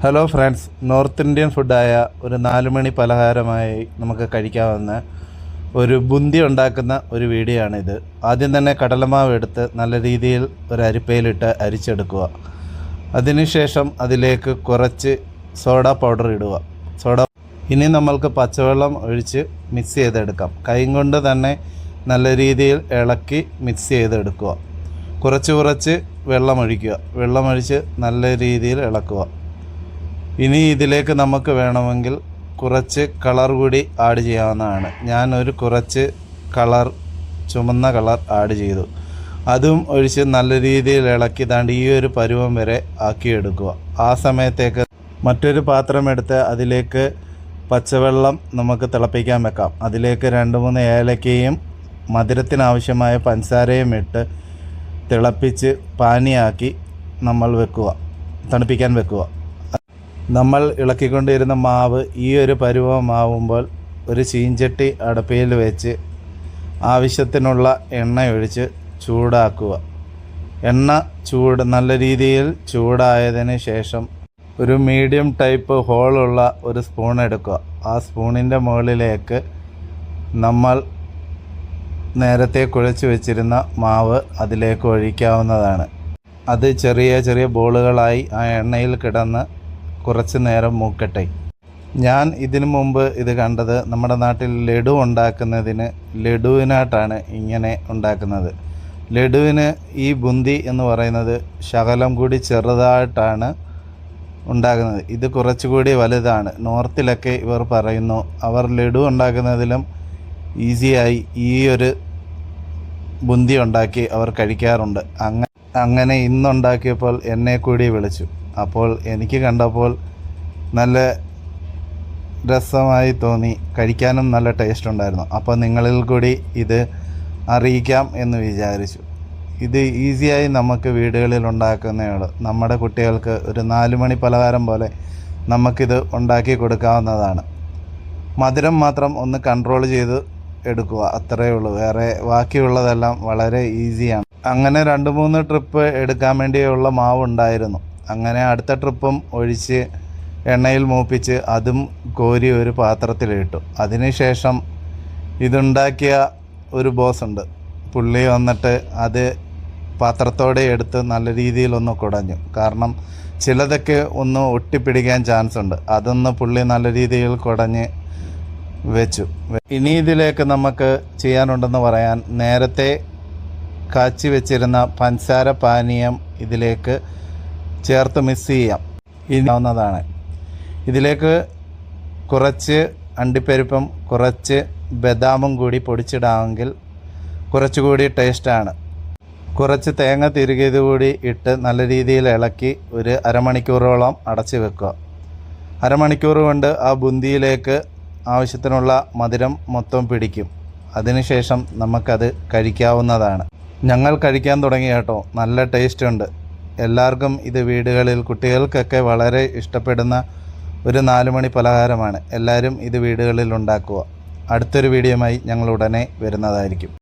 Hello friends north Indian ഫുഡായ ഒരു നാലുമണി പലഹാരമായി നമുക്ക് കഴിക്കാവുന്ന ഒരു ബുന്തി ഉണ്ടാക്കുന്ന ഒരു വീഡിയോ ആണിത് ആദ്യം തന്നെ കടലമാവ് എടുത്ത് നല്ല രീതിയിൽ ഒരു അരിപ്പയിലിട്ട് അരിച്ചെടുക്കുക. അതിനുശേഷം അതിലേക്ക് കുറച്ച് സോഡ പൗഡർ ഇടുക. സോഡ ഇനി നമ്മൾക്ക് പച്ചവെള്ളം ഒഴിച്ച് മിക്സ് ചെയ്തെടുക്കാം. കൈ കൊണ്ട് തന്നെ നല്ല രീതിയിൽ ഇളക്കി മിക്സ് ചെയ്തെടുക്കുക. കുറച്ച് കുറച്ച് വെള്ളം ഒഴിക്കുക. വെള്ളമൊഴിച്ച് നല്ല രീതിയിൽ ഇളക്കുക. ഇനി ഇതിലേക്ക് നമുക്ക് വേണമെങ്കിൽ കുറച്ച് കളർ കൂടി ആഡ് ചെയ്യാവുന്നതാണ്. ഞാൻ ഒരു കുറച്ച് കളർ ചുമന്ന കളർ ആഡ് ചെയ്തു. അതും ഒഴിച്ച് നല്ല രീതിയിൽ ഇളക്കി താണ്ട് ഈ ഒരു പരുവം വരെ ആക്കിയെടുക്കുക. ആ സമയത്തേക്ക് മറ്റൊരു പാത്രം എടുത്ത് അതിലേക്ക് പച്ചവെള്ളം നമുക്ക് തിളപ്പിക്കാൻ വെക്കാം. അതിലേക്ക് രണ്ട് മൂന്ന് ഏലക്കയും മധുരത്തിനാവശ്യമായ പഞ്ചസാരയും ഇട്ട് തിളപ്പിച്ച് പാനിയാക്കി നമ്മൾ വെക്കുക തണുപ്പിക്കാൻ വെക്കുക. നമ്മൾ ഇളക്കിക്കൊണ്ടിരുന്ന മാവ് ഈ ഒരു പരുവമാവുമ്പോൾ ഒരു ചീഞ്ചട്ടി അടപ്പയിൽ വെച്ച് ആവശ്യത്തിനുള്ള എണ്ണ ഒഴിച്ച് ചൂടാക്കുക. എണ്ണ ചൂട് നല്ല രീതിയിൽ ചൂടായതിന് ശേഷം ഒരു മീഡിയം ടൈപ്പ് ഹോളുള്ള ഒരു സ്പൂൺ എടുക്കുക. ആ സ്പൂണിന്റെ മുകളിലേക്ക് നമ്മൾ നേരത്തെ കുഴച്ച് വെച്ചിരുന്ന മാവ് അതിലേക്ക് ഒഴിക്കാവുന്നതാണ്. അത് ചെറിയ ചെറിയ ബോളുകളായി ആ എണ്ണയിൽ കിടന്ന് കുറച്ച് നേരം മൂക്കട്ടെ. ഞാൻ ഇതിനു മുമ്പ് ഇത് കണ്ടത് നമ്മുടെ നാട്ടിൽ ലഡു ഉണ്ടാക്കുന്നതിന് ലഡുവിനായിട്ടാണ് ഇങ്ങനെ ഉണ്ടാക്കുന്നത്. ലഡുവിന് ഈ ബുന്തി എന്ന് പറയുന്നത് ശകലം കൂടി ചെറുതായിട്ടാണ് ഉണ്ടാക്കുന്നത് ഇത് കുറച്ചുകൂടി വലുതാണ്. നോർത്തിലൊക്കെ ഇവർ പറയുന്നു അവർ ലഡു ഉണ്ടാക്കുന്നതിലും ഈസിയായി ഈ ഒരു ബുന്തി ഉണ്ടാക്കി അവർ കഴിക്കാറുണ്ട്. അങ്ങ അങ്ങനെ ഇന്നുണ്ടാക്കിയപ്പോൾ എന്നെ കൂടി വിളിച്ചു. അപ്പോൾ എനിക്ക് കണ്ടപ്പോൾ നല്ല രസമായി തോന്നി. കഴിക്കാനും നല്ല ടേസ്റ്റ് ഉണ്ടായിരുന്നു. അപ്പോൾ നിങ്ങളിൽ കൂടി ഇത് അറിയിക്കാം എന്ന് വിചാരിച്ചു. ഇത് ഈസിയായി നമുക്ക് വീടുകളിൽ ഉണ്ടാക്കുന്നതാണ് നമ്മുടെ കുട്ടികൾക്ക് ഒരു നാല് മണി പലഹാരം പോലെ നമുക്കിത് ഉണ്ടാക്കി കൊടുക്കാവുന്നതാണ്. മധുരം മാത്രം ഒന്ന് കൺട്രോൾ ചെയ്ത് എടുക്കുക. അത്രയേ ഉള്ളൂ. വേറെ ബാക്കിയുള്ളതെല്ലാം വളരെ ഈസിയാണ് അങ്ങനെ രണ്ട് മൂന്ന് ട്രിപ്പ് എടുക്കാൻ വേണ്ടിയുള്ള മാവ് ഉണ്ടായിരുന്നു അങ്ങനെ അടുത്ത ട്രിപ്പും ഒഴിച്ച് എണ്ണയിൽ മൂപ്പിച്ച് അതും കോരി ഒരു പാത്രത്തിലിട്ടു. അതിനുശേഷം ഇതുണ്ടാക്കിയ ഒരു ബോസ് ഉണ്ട്. പുള്ളി വന്നിട്ട് അത് പാത്രത്തോടെ എടുത്ത് നല്ല രീതിയിലൊന്ന് കുടഞ്ഞു. കാരണം ചിലതൊക്കെ ഒന്ന് ഒട്ടിപ്പിടിക്കാൻ ചാൻസ് ഉണ്ട്. അതൊന്ന് പുള്ളി നല്ല രീതിയിൽ കുടഞ്ഞ് വെച്ചു. ഇനി ഇതിലേക്ക് നമുക്ക് ചെയ്യാനുണ്ടെന്ന് പറയാൻ നേരത്തെ കാച്ചി വെച്ചിരുന്ന പഞ്ചസാര പാനീയം ഇതിലേക്ക് ചേർത്ത് മിക്സ് ചെയ്യാം. ഇനിയാവുന്നതാണ് ഇതിലേക്ക് കുറച്ച് അണ്ടിപ്പരിപ്പും കുറച്ച് ബദാമും കൂടി പൊടിച്ചിടാമെങ്കിൽ കുറച്ചുകൂടി ടേസ്റ്റാണ് കുറച്ച് തേങ്ങ തിരുകിയത് കൂടി ഇട്ട് നല്ല രീതിയിൽ ഇളക്കി ഒരു അരമണിക്കൂറോളം അടച്ച് വെക്കുക. അരമണിക്കൂർ കൊണ്ട് ആ ബുന്തിയിലേക്ക് ആവശ്യത്തിനുള്ള മധുരം മൊത്തം പിടിക്കും. അതിനുശേഷം നമുക്കത് കഴിക്കാവുന്നതാണ്. ഞങ്ങൾ കഴിക്കാൻ തുടങ്ങി കേട്ടോ. നല്ല ടേസ്റ്റ് ഉണ്ട്. എല്ലാവർക്കും ഇത് വീടുകളിൽ കുട്ടികൾക്കൊക്കെ വളരെ ഇഷ്ടപ്പെടുന്ന ഒരു നാല് മണി പലഹാരമാണ്. എല്ലാവരും ഇത് വീടുകളിൽ ഉണ്ടാക്കുക. അടുത്തൊരു വീഡിയോയുമായി ഞങ്ങൾ ഉടനെ വരുന്നതായിരിക്കും.